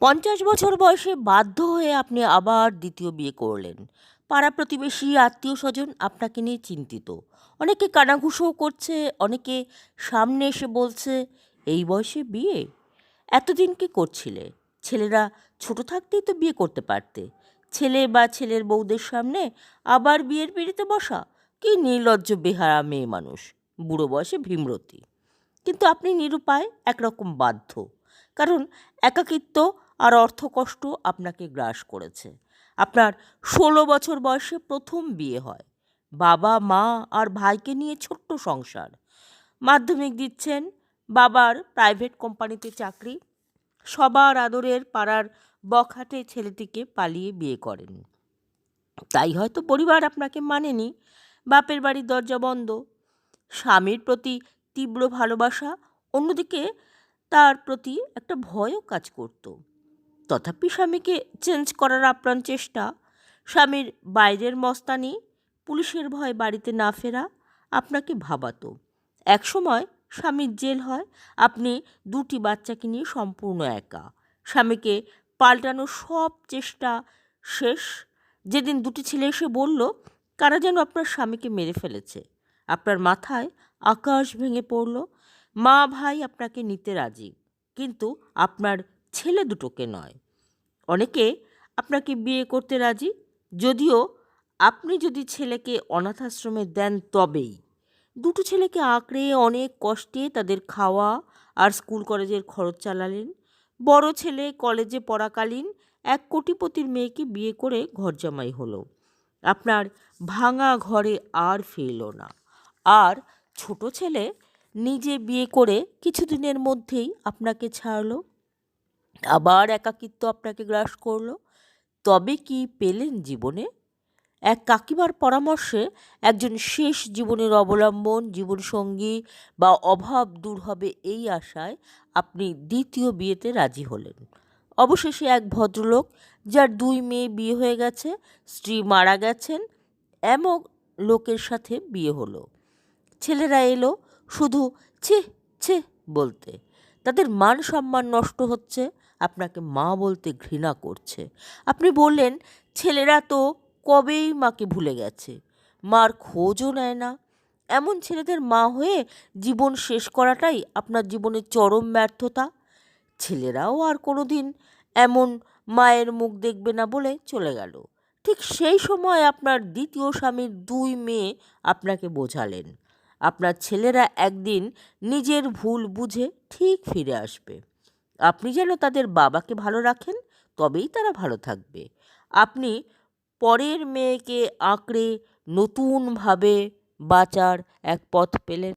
পঞ্চাশ বছর বয়সে বাধ্য হয়ে আপনি আবার দ্বিতীয় বিয়ে করলেন। পাড়া প্রতিবেশী, আত্মীয় স্বজন আপনাকে নিয়ে চিন্তিত। অনেকে কানাঘুষোও করছে, অনেকে সামনে এসে বলছে, এই বয়সে বিয়ে? এতদিন কি করছিলে? ছেলেরা ছোট থাকতেই তো বিয়ে করতে পারতে। ছেলে বা ছেলের বউদের সামনে আবার বিয়ের পিড়িতে বসা? কি নির্লজ্জ, বেহারা মেয়ে মানুষ। বুড়ো বয়সে ভীমরতি। কিন্তু আপনি নিরুপায়, একরকম বাধ্য। কারণ একাকিত্ব আর অর্থকষ্ট আপনাকে গ্রাস করেছে। আপনার ষোলো বছর বয়সে প্রথম বিয়ে হয়। বাবা, মা আর ভাইকে নিয়ে ছোট্ট সংসার। মাধ্যমিক দিচ্ছেন বাবার প্রাইভেট কোম্পানিতে চাকরি। সবার আদরের পাড়ার বখাটে ছেলেটিকে পালিয়ে বিয়ে করেন। তাই হয়তো পরিবার আপনাকে মানেনি। বাপের বাড়ির দরজা বন্ধ। স্বামীর প্রতি তীব্র ভালোবাসা, অন্যদিকে তার প্রতি একটা ভয়ও কাজ করত। তথাপি স্বামীকে চেঞ্জ করার আপ্রাণ চেষ্টা, স্বামীর বাইরের মস্তানি, পুলিশের ভয় বাড়িতে না ফেরা আপনাকে ভাবাতো। একসময় স্বামীর জেল হয়, আপনি দুটি বাচ্চাকে নিয়ে সম্পূর্ণ একা। স্বামীকে পাল্টানোর সব চেষ্টা শেষ। যেদিন দুটি ছেলে এসে বলল, কারা যেন আপনার স্বামীকে মেরে ফেলেছে? আপনার মাথায় আকাশ ভেঙে পড়ল মা ভাই আপনাকে নিতে রাজি, কিন্তু আপনার ছেলে দুটোকে নয়। অনেকে আপনাকে বিয়ে করতে রাজি, যদিও আপনি যদি ছেলেকে অনাথাশ্রমে দেন তবেই। দুটো ছেলেকে আঁকড়ে অনেক কষ্টে তাদের খাওয়া আর স্কুল কলেজের খরচ চালালেন। বড় ছেলে কলেজে পড়াকালীন এক কোটিপতির মেয়েকে বিয়ে করে ঘরজামাই হলো। আপনার ভাঙা ঘরে আর ফিরল না। আর ছোট ছেলে নিজে বিয়ে করে কিছুদিনের মধ্যেই আপনাকে ছাড়লো, আবার একাকিত্ব আপনাকে গ্রাস করল। তবে কি পেলেন জীবনে? এক কাকিমার পরামর্শে একজন শেষ জীবনের অবলম্বন, জীবনসঙ্গী বা অভাব দূর হবে এই আশায় আপনি দ্বিতীয় বিয়েতে রাজি হলেন। অবশেষে এক ভদ্রলোক যার দুই মেয়ে বিয়ে হয়ে গেছে, স্ত্রী মারা গেছেন, এমন লোকের সাথে বিয়ে হলো। ছেলেরা এলো শুধু ছে ছে বলতে। তাদের মান সম্মান নষ্ট হচ্ছে, আপনাকে মা বলতে ঘৃণা করছে। আপনি বললেন, ছেলেরা তো কবেই মাকে ভুলে গেছে। মার খোঁজও নেয় না। এমন ছেলেদের মা হয়ে জীবন শেষ করাটাই আপনার জীবনের চরম ব্যর্থতা? ছেলেরাও আর কোনো দিন এমন মায়ের মুখ দেখবে না বলে চলে গেল। ঠিক সেই সময় আপনার দ্বিতীয় স্বামীর দুই মেয়ে আপনাকে বোঝালেন। আপনার ছেলেরা একদিন নিজের ভুল বুঝে ঠিক ফিরে আসবে। আপনি যেন তাদের বাবাকে ভালো রাখেন, তবেই তারা ভালো থাকবে। আপনি পরের মেয়েকে আঁকড়ে নতুনভাবে বাঁচার এক পথ পেলেন।